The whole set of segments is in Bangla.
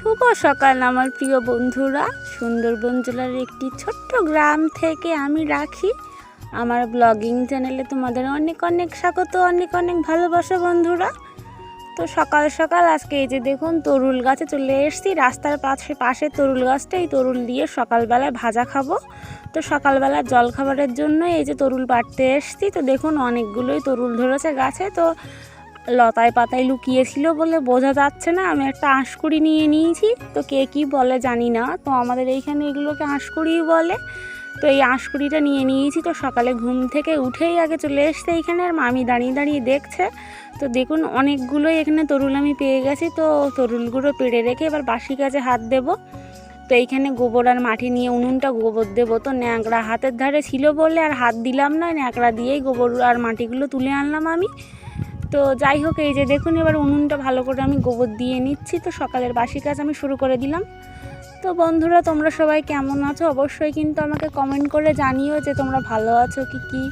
শুভ সকাল, আমার প্রিয় বন্ধুরা। সুন্দরবন জেলার একটি ছোট্ট গ্রাম থেকে আমি রাখি। আমার ব্লগিং চ্যানেলে তোমাদের অনেক অনেক স্বাগত, অনেক অনেক ভালোবাসা বন্ধুরা। তো সকাল সকাল আজকে এই যে দেখুন, তরুল গাছে চলে এসেছি। রাস্তার পাশে পাশে তরুল গাছটা এই তরুল দিয়ে সকালবেলায় ভাজা খাব। তো সকালবেলা জল খাবারের জন্য এই যে তরুল পাড়তে এসেছি। তো দেখুন, অনেকগুলোই তরুল ধরেছে গাছে। তো লতায় পাতায় লুকিয়েছিল বলে বোঝা যাচ্ছে না। আমি একটা আঁশকুড়ি নিয়ে নিয়েছি। তো কে কী বলে জানি না। তো আমাদের এইখানে এগুলোকে আঁশকুড়িই বলে। তো এই আঁশকুড়িটা নিয়ে নিয়েছি। তো সকালে ঘুম থেকে উঠেই আগে চলে এসছে এইখানে আর মামি দাঁড়িয়ে দাঁড়িয়ে দেখছে। তো দেখুন অনেকগুলোই এখানে তরুল আমি পেয়ে গেছি। তো তরুলগুলো পেড়ে রেখে এবার বাসি কাজে হাত দেবো। তো এইখানে গোবর আর মাটি নিয়ে উনুনটা গোবর দেবো। তো ন্যাকড়া হাতের ধারে ছিল বলে আর হাত দিলাম না। ন্যাকড়া দিয়েই গোবর আর মাটিগুলো তুলে আনলাম আমি। তো যাই হোক, এই যে দেখুন, এবার উনুনটা ভালো করে আমি গোবর দিয়ে নিচ্ছি। তো সকালের বাসি কাজ আমি শুরু করে দিলাম। তো বন্ধুরা, তোমরা সবাই কেমন আছো? অবশ্যই কিন্তু আমাকে কমেন্ট করে জানিও যে তোমরা ভালো আছো কি কি।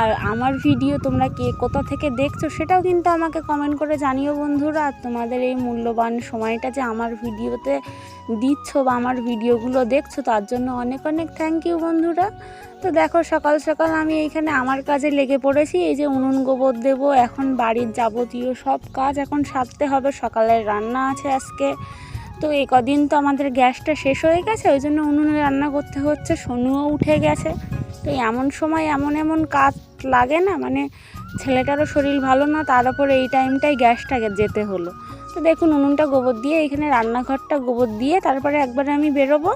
আর আমার ভিডিও তোমরা কে কোথা থেকে দেখছ সেটাও কিন্তু আমাকে কমেন্ট করে জানিও বন্ধুরা। আর তোমাদের এই মূল্যবান সময়টা যে আমার ভিডিওতে দিচ্ছ বা আমার ভিডিওগুলো দেখছ, তার জন্য অনেক অনেক থ্যাংক ইউ বন্ধুরা। তো দেখো সকাল সকাল আমি এইখানে আমার কাজে লেগে পড়েছি, এই যে উনুন গোবর দেব, এখন বাড়ির যাবতীয় সব কাজ এখন সারতে হবে, সকালের রান্না আছে আজকে। তো এই কদিন তো আমাদের গ্যাসটা শেষ হয়ে গেছে, ওই জন্য উনুনে রান্না করতে হচ্ছে, সোনুও উঠে গেছে। তো এমন সময় এমন এমন কাজ লাগে না মানে ছেলেটারও শরীর ভালো না, তার উপর এই টাইমটাই গ্যাসটাকে যেতে হলো। তো দেখুন, উনুনটা গোবর দিয়ে, এখানে রান্নাঘরটা গোবর দিয়ে, তারপরে একবারে আমি বেরোবো।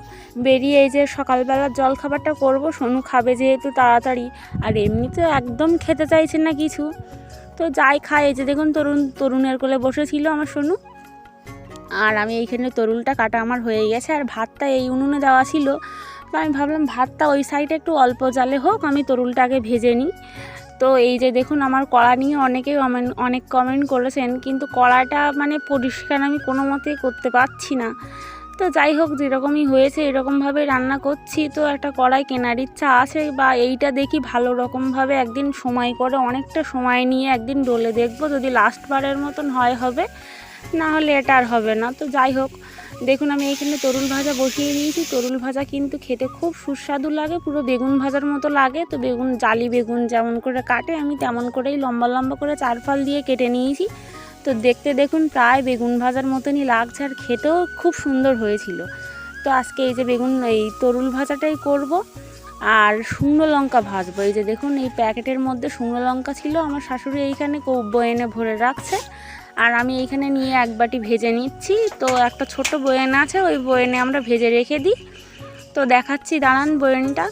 বেরিয়ে এই যে সকালবেলা জল খাবারটা করব, সোনু খাবে যেহেতু তাড়াতাড়ি, আর এমনিতে একদম খেতে চাইছে না কিছু। তো যাই খায়, এই যে দেখুন, তরুণ, তরুণের কোলে বসেছিল আমার সোনু। আর আমি এইখানে তরুলটা কাটা আমার হয়ে গেছে আর ভাতটা এই উনুনে দেওয়া ছিল। তো আমি ভাবলাম ভাতটা ওই সাইডে একটু অল্প জালে হোক, আমি তরুলটাকে ভেজে নিই। তো এই যে দেখুন আমার কড়া নিয়ে অনেকেই কমেন্ট অনেক কমেন্ট করেছেন, কিন্তু কড়াটা মানে পরিষ্কার আমি কোনো মতেই করতে পারছি না। তো যাই হোক, যেরকমই হয়েছে এরকমভাবে রান্না করছি। তো একটা কড়াই কেনার ইচ্ছা আছে বা এইটা দেখি ভালো রকমভাবে একদিন সময় করে, অনেকটা সময় নিয়ে একদিন ডলে দেখব। যদি লাস্টবারের মতন হয় হবে না হলে এটা আর হবে না। তো যাই হোক, দেখুন আমি এখানে তরুল ভাজা বসিয়ে দিয়েছি। তরুল ভাজা কিন্তু খেতে খুব সুস্বাদু লাগে, পুরো বেগুন ভাজার মতো লাগে। তো বেগুন, জালি বেগুন যেমন করে কাটে, আমি তেমন করেই লম্বা লম্বা করে চার ফাল দিয়ে কেটে নিয়েছি। তো দেখতে দেখুন প্রায় বেগুন ভাজার মতনই লাগছে আর খেতেও খুব সুন্দর হয়েছিল। তো আজকে এই যে বেগুন, এই তরুল ভাজাটাই করব। আর শুকনো লঙ্কা ভাজবো। এই যে দেখুন, এই প্যাকেটের মধ্যে শুকনো লঙ্কা ছিল। আমার শাশুড়ি এইখানে এনে ভরে রাখছে। আর আমি এইখানে নিয়ে এক বাটি ভেজে নিচ্ছি। তো একটা ছোট বয়েন আছে, ওই বয়েনে আমরা ভেজে রেখে দিই। তো দেখাচ্ছি, দাঁড়ান বয়েনটা।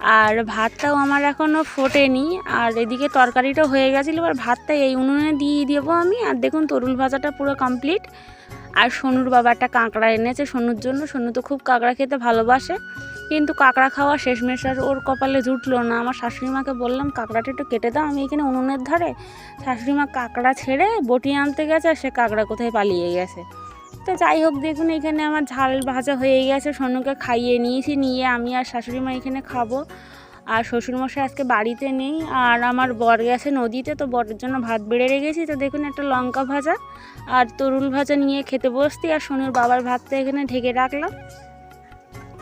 আর ভাতটাও আমার এখনও ফোটেনি। আর এদিকে তরকারিটা হয়ে গেছিল, এবার ভাতটা এই উনুনে দিয়ে দেবো আমি। আর দেখুন, তরুল ভাজাটা পুরো কমপ্লিট আর সোনুর বাবা একটা কাঁকড়া এনেছে সোনুর জন্য। সোনু তো খুব কাঁকড়া খেতে ভালোবাসে। কিন্তু কাঁকড়া খাওয়া শেষমেশ আর ওর কপালে জুটলো না। আমার শাশুড়ি মাকে বললাম, কাঁকড়াটা একটু কেটে দাও, আমি এখানে উনুনের ধারে শাশুড়ি মা কাঁকড়া ছেড়ে বটি আনতে গেছে আর সে কাঁকড়া কোথায় পালিয়ে গেছে। তো যাই হোক, দেখুন এখানে আমার ঝাল ভাজা হয়ে গেছে, সোনুকে খাইয়ে নিয়েছি, নিয়ে আমি আর শাশুড়ি মা এখানে খাব। আর শ্বশুরমশাই আজকে বাড়িতে নেই আর আমার বর গেছে নদীতে, তো বরের জন্য ভাত বেড়ে রেখেছি। তো দেখুন একটা লঙ্কা ভাজা আর তরুল ভাজা নিয়ে খেতে বসতি আর সোনুর বাবার ভাতটা এখানে ঢেকে রাখলাম।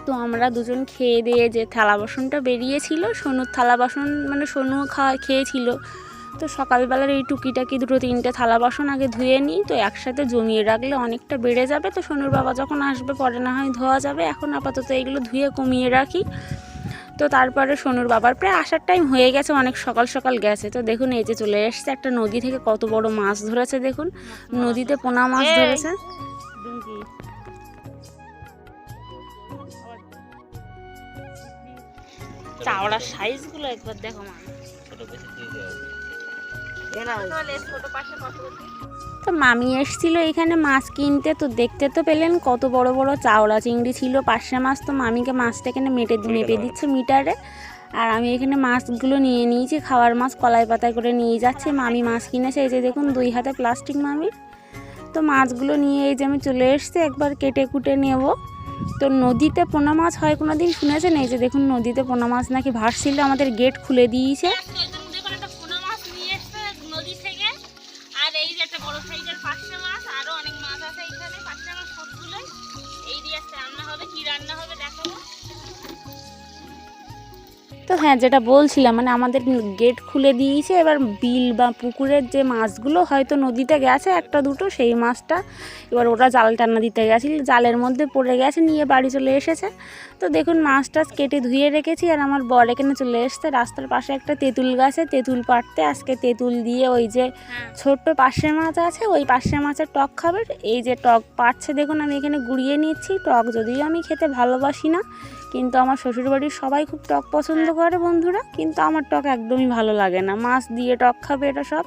তো আমরা দুজন খেয়ে দিয়ে যে থালা বাসনটা বেরিয়েছিল সোনুর থালা বাসন মানে সোনু খাওয়া খেয়েছিল। তো সকালবেলার এই টুকিটাকি দুটো তিনটে থালা বাসন আগে ধুয়ে নিই তো একসাথে জমিয়ে রাখলে অনেকটা বেড়ে যাবে। তো সোনুর বাবা যখন আসবে পরে না হয় ধোয়া যাবে। এখন আপাতত এগুলো ধুয়ে কমিয়ে রাখি। তো তারপরে সোনুর বাবার প্রায় আসার টাইম হয়ে গেছে অনেক সকাল সকাল গেছে। তো দেখুন এই যে চলে এসছে একটা নদী থেকে কত বড় মাছ ধরেছে দেখুন। নদীতে পোনা মাছ ধরেছে। সাইজগুলো একবার দেখো মা। তো মামি এসছিল এখানে মাছ কিনতে, তো দেখতে তো পেলেন কত বড় বড় চাওড়া চিংড়ি ছিল পার্শে মাছ, তো মামিকে মাছটা এখানে মেটে মেপে দিচ্ছে মিটারে। আর আমি এখানে মাছগুলো নিয়ে নিয়েছি, খাওয়ার মাছ কলাই পাতায় করে নিয়ে যাচ্ছে, মামি মাছ কিনেছে, এই যে দেখুন দুই হাতে প্লাস্টিক মামির। তো মাছগুলো নিয়ে এই যে আমি চলে এসছি, একবার কেটে কুটে নেব। তো নদীতে পোনা মাছ হয় কোনো দিন শুনেছেন? এই যে দেখুন, নদীতে পোনা মাছ নাকি ভাসছিল আমাদের গেট খুলে দিয়েছে। হ্যাঁ যেটা বলছিলাম মানে আমাদের গেট খুলে দিয়েছে এবার বিল বা পুকুরের যে মাছগুলো হয়তো নদীতে গেছে একটা দুটো সেই মাছটা এবার ওরা জাল টানা দিতে গেছিল জালের মধ্যে পড়ে গেছে নিয়ে বাড়ি চলে এসেছে। তো দেখুন মাছ টাছ কেটে ধুয়ে রেখেছি আর আমার বর এখানে চলে এসছে রাস্তার পাশে একটা তেঁতুল গাছে তেঁতুল পাড়তে আজকে তেঁতুল দিয়ে ওই যে হ্যাঁ। ছোট্ট পাশে মাছ আছে ওই পাশে মাছের টক খাবে এই যে টক পাচ্ছে দেখুন আমি এখানে গুড়িয়ে নিচ্ছি টক যদিও আমি খেতে ভালোবাসি না কিন্তু আমার শ্বশুরবাড়ির সবাই খুব টক পছন্দ করে বন্ধুরা কিন্তু আমার টক একদমই ভালো লাগে না। মাছ দিয়ে টক খাবে এটা সব।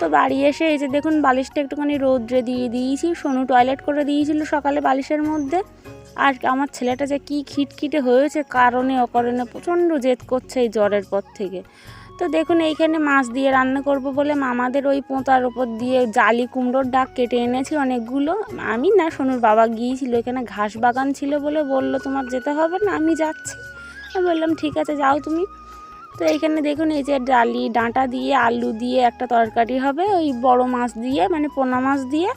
তো বাড়ি এসে এই যে দেখুন বালিশটা একটুখানি রৌদ্রে দিয়ে দিয়েছি সোনু টয়লেট করে দিয়েছিল সকালে বালিশের মধ্যে। আর আমার ছেলেটা যে কি খিটখিটে হয়েছে কারণে অকারণে প্রচণ্ড জেদ করছে এই জ্বরের পর থেকে। তো দেখুন, এইখানে মাছ দিয়ে রান্না করব বলে মামাদের ওই পোঁতার ওপর দিয়ে জালি, কুমড়োর ডাক কেটে এনেছি অনেকগুলো। আমি না, সোনুর বাবা গিয়েছিল, এখানে ঘাস বাগান ছিল বলে বলল, তোমার যেতে হবে না, আমি যাচ্ছি। আমি বললাম, ঠিক আছে, যাও তুমি। তো এইখানে দেখুন, এই যে ডালি, ডাঁটা দিয়ে, আলু দিয়ে একটা তরকারি হবে, ওই বড় মাছ দিয়ে মানে পোনা মাছ দিয়ে।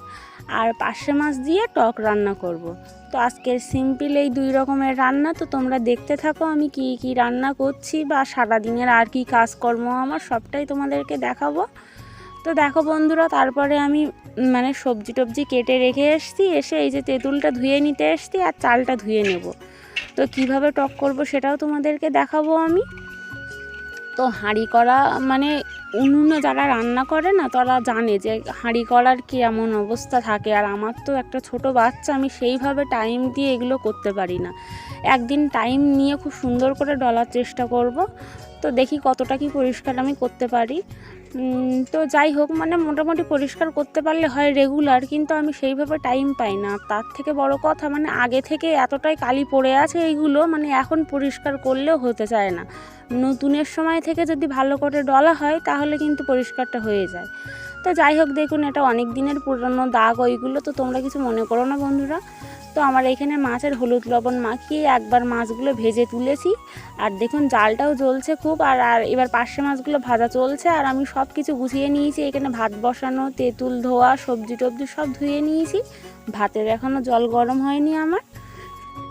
আর পার্শে মাছ দিয়ে টক রান্না করব। তো আজকের সিম্পল এই দুই রকমের রান্না, তো তোমরা দেখতে থাকো আমি কি কি রান্না করছি বা সারাদিনের আর কি কাজকর্ম আমার সবটাই তোমাদেরকে দেখাবো। তো দেখো বন্ধুরা, তারপরে আমি মানে সবজি টবজি কেটে রেখে এসছি, এসে এই যে তেঁতুলটা ধুয়ে নিতে এসছি আর চালটা ধুয়ে নেব। তো কীভাবে টক করব সেটাও তোমাদেরকে দেখাবো আমি। তো হাঁড়ি করা মানে উনুনে যারা রান্না করে না, তারা জানে যে হাঁড়ি করার কি এমন অবস্থা থাকে। আর আমার তো একটা ছোট বাচ্চা, আমি সেইভাবে টাইম দিয়ে এগুলো করতে পারি না। একদিন টাইম নিয়ে খুব সুন্দর করে ডলার চেষ্টা করব, তো দেখি কতটা কি পরিষ্কার আমি করতে পারি। তো যাই হোক মানে মোটামুটি পরিষ্কার করতে পারলে হয় রেগুলার কিন্তু আমি সেইভাবে টাইম পাই না। তার থেকে বড় কথা মানে আগে থেকে এতটাই কালি পড়ে আছে এইগুলো মানে এখন পরিষ্কার করলেও হতে চায় না। নতুনের সময় থেকে যদি ভালো করে ডলা হয়, তাহলে কিন্তু পরিষ্কারটা হয়ে যায়। তো যাই হোক, দেখুন, এটা অনেক দিনের পুরনো দাগ, ওইগুলো তো তোমরা কিছু মনে করো না বন্ধুরা। তো আমার এখানে মাছের হলুদ লবণ মাখিয়ে একবার মাছগুলো ভেজে তুলেছি। আর দেখুন, জালটাও জ্বলছে খুব, আর আর এবার পার্শে মাছগুলো ভাজা চলছে। আর আমি সব কিছু গুছিয়ে নিয়েছি, এখানে ভাত বসানো, তেঁতুল ধোয়া, সবজি টবজি সব ধুয়ে নিয়েছি। ভাতের এখনও জল গরম হয়নি আমার।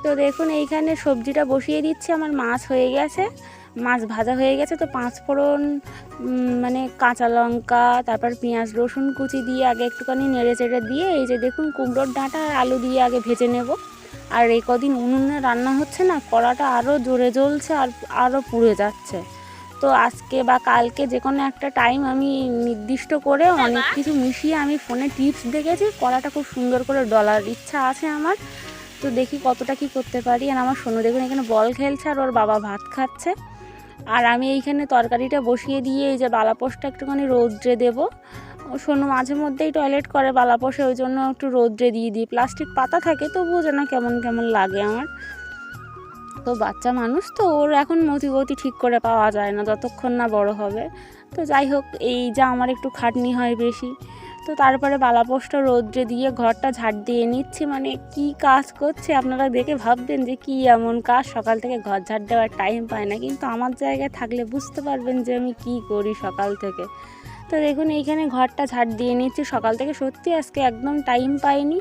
তো দেখুন, এইখানে সবজিটা বসিয়ে দিচ্ছি, আমার মাছ হয়ে গেছে। মাছ ভাজা হয়ে গেছে তো পাঁচ ফোড়ন মানে কাঁচা লঙ্কা তারপর পেঁয়াজ রসুন কুচি দিয়ে আগে একটুখানি নেড়ে চেড়ে দিয়ে এই যে দেখুন কুমড়োর ডাঁটা আর আলু দিয়ে আগে ভেজে নেব। আর এই কদিন উনুনে রান্না হচ্ছে না কড়াটা আরও জোরে জ্বলছে আর আরও পুড়ে যাচ্ছে। তো আজকে বা কালকে যে কোনো একটা টাইম আমি নির্দিষ্ট করে অনেক কিছু মিশিয়ে আমি ফোনে টিপস দেখেছি কড়াটা খুব সুন্দর করে ডলার ইচ্ছা আছে আমার। তো দেখি কতটা কি করতে পারি। আর আমার সোনু দেখুন এখানে বল খেলছে আর ওর বাবা ভাত খাচ্ছে। আর আমি এইখানে তরকারিটা বসিয়ে দিয়ে এই যে বালাপোষটা একটুখানি রৌদ্রে দেবো। সোনু মাঝে মধ্যেই টয়লেট করে বালাপোষে ওই জন্য একটু রৌদ্রে দিয়ে দিই। প্লাস্টিক পাতা থাকে, তবুও যেন কেমন কেমন লাগে আমার। তো বাচ্চা মানুষ তো, ওর এখন মতিগতি ঠিক করে পাওয়া যায় না, যতক্ষণ না বড় হবে। তো যাই হোক, এই যা আমার একটু খাটনি হয় বেশি। তো তারপরে বালাপোষটা রৌদ্রে দিয়ে ঘরটা ঝাড় দিয়ে নিচ্ছি। মানে কি কাজ করছে? আপনারা দেখে ভাববেন যে কি এমন কাজ? সকাল থেকে ঘর ঝাড় দেওয়ার টাইম পায় না। কিন্তু আমার জায়গায় থাকলে বুঝতে পারবেন যে আমি কি করি সকাল থেকে। তো দেখুন, এইখানে ঘরটা ঝাড় দিয়ে নিচ্ছি সকাল থেকে সত্যি আজকে একদম টাইম পাইনি।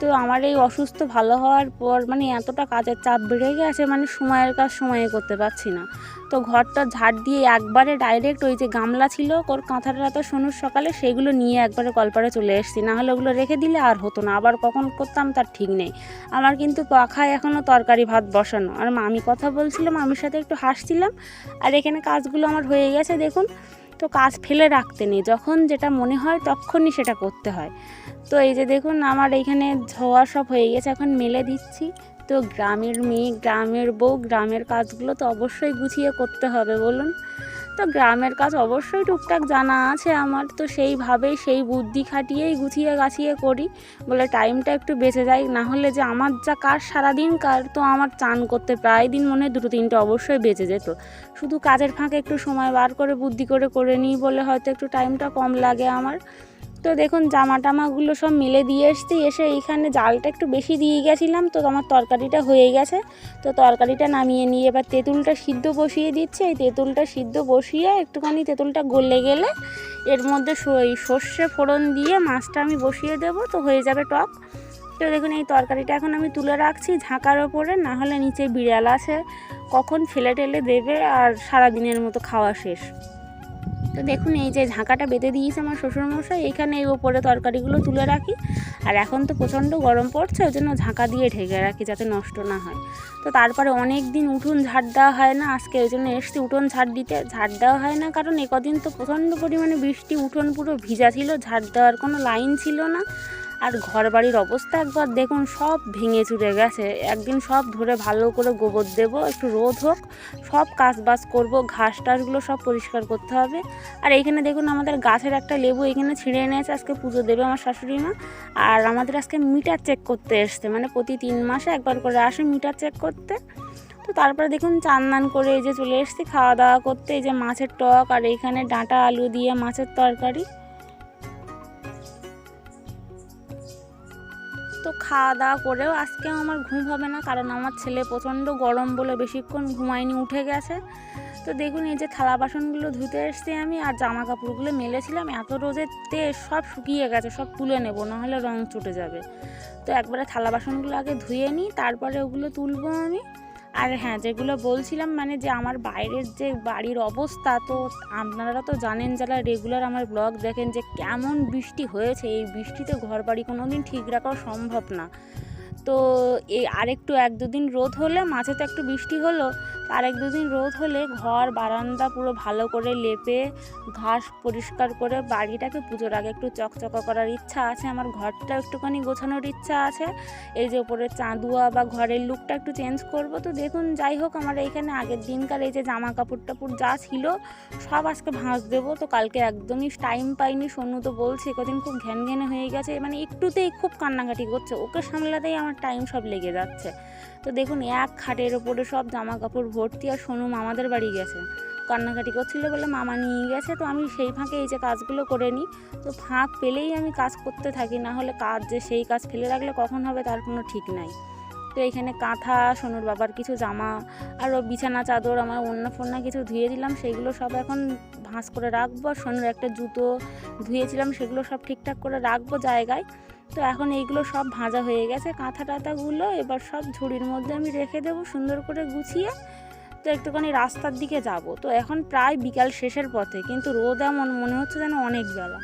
তো আমার এই অসুস্থ ভালো হওয়ার পর মানে এতটা কাজের চাপ বেড়ে গেছে মানে সময়ের কাজ সময়ে করতে পারছি না। তো ঘরটা ঝাড় দিয়ে একবারে ডাইরেক্ট ওই যে গামলা ছিল, ওর কাঁথাটা তো শোনুর সকালে, সেগুলো নিয়ে একবারে কলপারে চলে এসেছি। না হলে ওগুলো রেখে দিলে আর হতো না। আবার কখন করতাম তার ঠিক নেই। আমার কিন্তু পাখায় এখনও তরকারি ভাত বসানো। আর মামি কথা বলছিলাম, মামির সাথে একটু হাসছিলাম। আর এখানে কাজগুলো আমার হয়ে গেছে, দেখুন। তো কাজ ফেলে রাখতে নেই। যখন যেটা মনে হয় তখনই সেটা করতে হয়। তো এই যে দেখুন, আমার এইখানে ধোয়া সব হয়ে গেছে, এখন মেলে দিচ্ছি। তো গ্রামের মেয়ে, গ্রামের বউ, গ্রামের কাজগুলো তো অবশ্যই গুছিয়ে করতে হবে, বলুন। তো গ্রামের কাজ অবশ্যই টুকটাক জানা আছে আমার, তো সেইভাবেই সেই বুদ্ধি খাটিয়েই গুছিয়ে গাছিয়ে করি। বলে টাইমটা একটু বেঁচে যায় না হলে যে আমার যা কাজ সারাদিন কার, তো আমার চান করতে প্রায় দিন মনে দুটো তিনটে অবশ্যই বেঁচে যেত। শুধু কাজের ফাঁকে একটু সময় বার করে, বুদ্ধি করে করে নিই বলে হয়তো একটু টাইমটা কম লাগে আমার। তো দেখুন জামা টামাগুলো সব মিলে দিয়ে এসছি। এসে এইখানে জালটা একটু বেশি দিয়ে গেছিলাম, তো আমার তরকারিটা হয়ে গেছে। তো তরকারিটা নামিয়ে নিয়ে এবার তেঁতুলটা সিদ্ধ বসিয়ে দিচ্ছি। এই তেঁতুলটা সিদ্ধ বসিয়ে একটুখানি তেঁতুলটা গলে গেলে এর মধ্যে এই সর্ষে ফোড়ন দিয়ে মাছটা আমি বসিয়ে দেবো, তো হয়ে যাবে টক। তো দেখুন, এই তরকারিটা এখন আমি তুলে রাখছি ঝাঁকার ওপরে, না হলে নিচে বিড়াল আছে। কখন ফেলে টেলে দেবে আর সারা দিনের মতো খাওয়া শেষ। তো দেখুন, এই যে ঝাঁকাটা বেঁধে দিয়েছে আমার শ্বশুরমশাই, এখানে এই ওপরে তরকারিগুলো তুলে রাখি। আর এখন তো প্রচণ্ড গরম পড়ছে, ওই জন্য ঝাঁকা দিয়ে ঢেকে রাখি যাতে নষ্ট না হয়। তো তারপরে অনেক দিন উঠোন ঝাড় দেওয়া হয় না, আজকে ওই জন্য এসছি উঠোন ঝাড় দিতে। ঝাড় দেওয়া হয় না কারণ একদিন তো প্রচণ্ড পরিমাণে বৃষ্টি, উঠোন পুরো ভিজা ছিল, ঝাড় দেওয়ার কোনো লাইন ছিল না। আর ঘর বাড়ির অবস্থা একবার দেখুন, সব ভেঙে চুরে গেছে। একদিন সব ধরে ভালো করে গোবর দেব, একটু রোদ হোক, সব কাজ বাজ করব, ঘাস টাসগুলো সব পরিষ্কার করতে হবে। আর এইখানে দেখুন, আমাদের গাছের একটা লেবু এখানে ছিঁড়ে এনেছে, আজকে পুজো দেবে আমার শাশুড়ি মা। আর আমাদের আজকে মিটার চেক করতে এসছে মানে প্রতি তিন মাসে একবার করে আসে মিটার চেক করতে। তো তারপরে দেখুন, চান দান করে এই যে চলে এসেছি, খাওয়া দাওয়া করতে, এই যে মাছের টক আর এইখানে ডাঁটা আলু দিয়ে মাছের তরকারি। তো খাওয়া দাওয়া করেও আজকে আমার ঘুম হবে না, কারণ আমার ছেলে প্রচণ্ড গরম বলে বেশিক্ষণ ঘুমায়নি, উঠে গেছে। তো দেখুন, এই যে থালা বাসনগুলো ধুতে এসছি আমি আর জামা কাপড়গুলো মেলেছিলাম, এত রোদেতে সব শুকিয়ে গেছে, সব তুলে নেব, নাহলে রং চটে যাবে। তো একবারে থালা বাসনগুলো আগে ধুয়ে নিই, তারপরে ওগুলো তুলবো আমি। আর হ্যাঁ যেগুলো বলছিলাম মানে যে আমার বাইরের যে বাড়ির অবস্থা, তো আপনারা তো জানেন যারা রেগুলার আমার ব্লগ দেখেন যে কেমন বৃষ্টি হয়েছে। এই বৃষ্টিতে ঘর বাড়ি কোনো দিন ঠিক রাখা সম্ভব না। তো এই আরেকটু এক দুদিন রোদ হলে মাঝে তো একটু বৃষ্টি হলো আর এক দুদিন রোদ হলে ঘর, বারান্দা পুরো ভালো করে লেপে, ঘাস পরিষ্কার করে বাড়িটাকে পুজোর আগে একটু চকচকা করার ইচ্ছা আছে। আমার ঘরটা একটুখানি গোছানোর ইচ্ছা আছে। এই যে উপরে চাঁদুয়া বা ঘরের লুকটা একটু চেঞ্জ করব। তো দেখুন, যাই হোক, আমার এইখানে আগের দিনকার এই যে জামা কাপড় টাপড় যা ছিল, সব আজকে ভাঁজ দেবো। তো কালকে একদমই টাইম পাইনি। সোনু তো বলছে কদিন খুব ঘ্যান ঘ্যানে হয়ে গেছে। মানে একটুতেই খুব কান্নাকাটি করছে। ওকে সামলাতেই আমার টাইম সব লেগে যাচ্ছে। তো দেখুন, এক খাটের ওপরে সব জামা কাপড় ভর্তি আর সোনু মামাদের বাড়ি গেছে। কান্নাকাটি করছিল বলে মামা নিয়ে গেছে, তো আমি সেই ফাঁকে এই যে কাজগুলো করে নিই। তো ফাঁক পেলেই আমি কাজ করতে থাকি, না হলে কাজ যে সেই কাজ ফেলে রাখলে কখন হবে তার কোনো ঠিক নাই। তো এখানে কাঁথা, সোনুর বাবার কিছু জামা আরও বিছানা, চাদর, আমার অন্য ফন্যা কিছু ধুয়ে দিলাম সেইগুলো সব এখন ভাঁজ করে রাখব। আর সোনুর একটা জুতো ধুয়েছিলাম, সেগুলো সব ঠিকঠাক করে রাখব জায়গায়। তো এখন এইগুলো সব ভাজা হয়ে গেছে কাঁথা টাথাগুলো এবার সব ঝুড়ির মধ্যে আমি রেখে দেবো সুন্দর করে গুছিয়ে। তো একটুখানি রাস্তার দিকে যাব। তো এখন প্রায় বিকাল শেষের পথে, কিন্তু রোদ এমন মনে হচ্ছে যেন অনেক বেলা।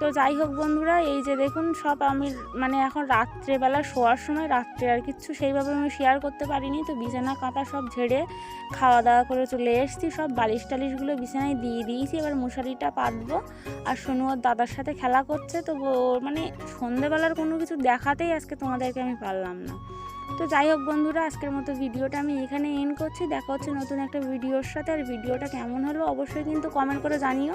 তো যাই হোক বন্ধুরা, এই যে দেখুন সব আমি মানে এখন রাত্রেবেলা শোয়ার সময় রাত্রে আর কিচ্ছু সেইভাবে আমি শেয়ার করতে পারিনি। তো বিছানা কাঁথা সব ঝেড়ে খাওয়া দাওয়া করে চলে এসেছি। সব বালিশ টালিশগুলো বিছানায় দিয়ে দিয়েছি। এবার মশারিটা পাতবো। আর সোনু ওর দাদার সাথে খেলা করছে। তো মানে সন্ধেবেলার কোনো কিছু দেখাতেই আজকে তোমাদেরকে আমি পারলাম না। তো যাই হোক বন্ধুরা, আজকের মতো ভিডিওটা আমি এখানে এন্ড করছি। দেখা হচ্ছে নতুন একটা ভিডিওর সাথে। আর ভিডিওটা কেমন হলো অবশ্যই কিন্তু কমেন্ট করে জানিও।